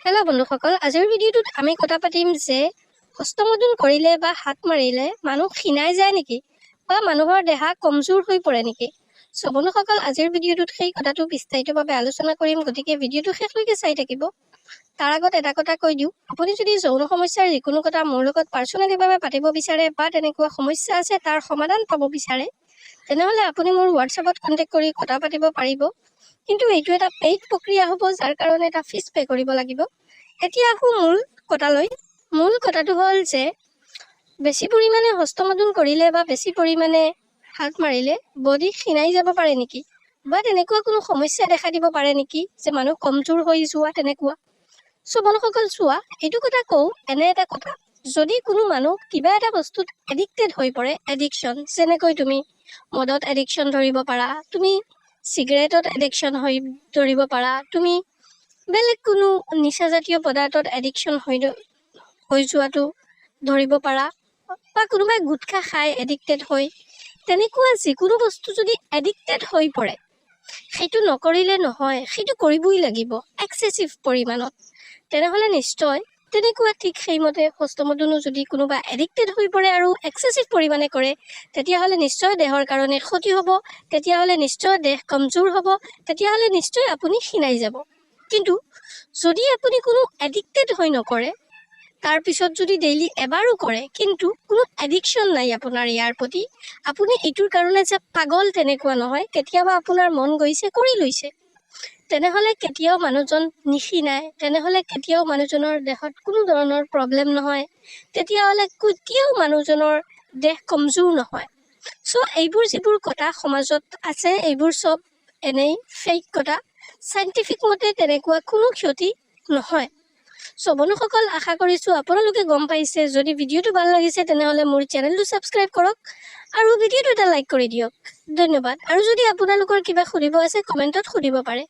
Hello বন্ধুসকল আজিৰ ভিডিঅ'টোত আমি কথা পাতিম যে হস্তমোধন কৰিলে বা হাত মাৰিলে মানুহ ক্ষীণাই যায় নেকি? বা মানুহৰ দেহা কমজোৰ হৈ পৰে নেকি? চ' বন্ধুসকল আজিৰ ভিডিঅ'টোত সেই কথাটো বিস্তাৰিতভাৱে আলোচনা কৰিম গতিকে ভিডিঅ'টো শেষলৈকে চাই থাকিব। তাৰ আগত এটা কথা কৈ দিওঁ আপুনি যদি যৌন সমস্যাৰ যিকোনো কথা মোৰ লগত পাৰ্চনেলিভাৱে পাতিব বিচাৰে বা তেনেকুৱা সমস্যা আছে তাৰ সমাধান পাব বিচাৰে তেনেহ'লে আপুনি মোৰ হোৱাটছএপত কণ্টেক্ট কৰি কথা পাতিব পাৰিব। কিন্তু এইটো এটা পেইড প্ৰক্ৰিয়া হ'ব যাৰ কাৰণে এটা ফিজ পে' কৰিব লাগিব। এতিয়া আহোঁ মূল কথালৈ। মূল কথাটো হ'ল যে বেছি পৰিমাণে হস্তমোধন কৰিলে বা বেছি পৰিমাণে হাত মাৰিলে বডি ক্ষীণাই যাব পাৰে নেকি? বা তেনেকুৱা কোনো সমস্যা দেখা দিব পাৰে নেকি? যে মানুহ কমজোৰ হৈ যোৱা তেনেকুৱা? চ' বন্ধুসকল চোৱা এইটো কথা কওঁ এনে এটা কথা। যদি কোনো মানুহ কিবা এটা বস্তুত এডিক্টেড হৈ পৰে এডিকশ্যন যেনেকৈ তুমি মদত এডিকশ্যন ধৰিব পাৰা তুমি চিগাৰেটত এডিকশ্যন হৈ ধৰিব পাৰা তুমি বেলেগ কোনো নিচাজাতীয় পদাৰ্থত এডিকশ্যন হৈ হৈ যোৱাটো ধৰিব পাৰা বা কোনোবাই গুটখা খাই এডিক্টেড হৈ তেনেকুৱা যিকোনো বস্তু যদি এডিক্টেড হৈ পৰে সেইটো নকৰিলে নহয় সেইটো কৰিবই লাগিব এক্সেচিভ পৰিমাণত। তেনেহ'লে নিশ্চয় তেনেকুৱা ঠিক সেইমতে হস্তমোধনো যদি কোনোবা এডিক্টেড হৈ পৰে আৰু এক্সেচিভ পৰিমাণে কৰে, তেতিয়াহ'লে নিশ্চয় দেহৰ কাৰণে ক্ষতি হ'ব, তেতিয়াহ'লে নিশ্চয় দেহ কমজোৰ হ'ব, তেতিয়াহ'লে নিশ্চয় আপুনি ক্ষীণাই যাব। কিন্তু যদি আপুনি কোনো এডিক্টেড হৈ নকৰে তাৰপিছত যদি ডেইলি এবাৰো কৰে, কিন্তু কোনো এডিকশ্যন নাই আপোনাৰ ইয়াৰ প্ৰতি, আপুনি এইটোৰ কাৰণে যে পাগল তেনেকুৱা নহয়, কেতিয়াবা আপোনাৰ মন গৈছে, কৰি লৈছে। তেনেহ'লে কেতিয়াও মানুহজন নিক্ষীণাই তেনেহ'লে কেতিয়াও মানুহজনৰ দেহত কোনো ধৰণৰ প্ৰব্লেম নহয় তেতিয়াহ'লে কেতিয়াও মানুহজনৰ দেহ কমজোৰ নহয়। চ' এইবোৰ যিবোৰ কথা সমাজত আছে এইবোৰ চব এনেই ফেক কথা। চাইণ্টিফিক মতে তেনেকুৱা কোনো ক্ষতি নহয়। চ' বন্ধুসকল আশা কৰিছোঁ আপোনালোকে গম পাইছে। যদি ভিডিঅ'টো ভাল লাগিছে তেনেহ'লে মোৰ চেনেলটো ছাবস্ক্ৰাইব কৰক আৰু ভিডিঅ'টো এটা লাইক কৰি দিয়ক। ধন্যবাদ। আৰু যদি আপোনালোকৰ কিবা সুধিব আছে কমেণ্টত সুধিব পাৰে।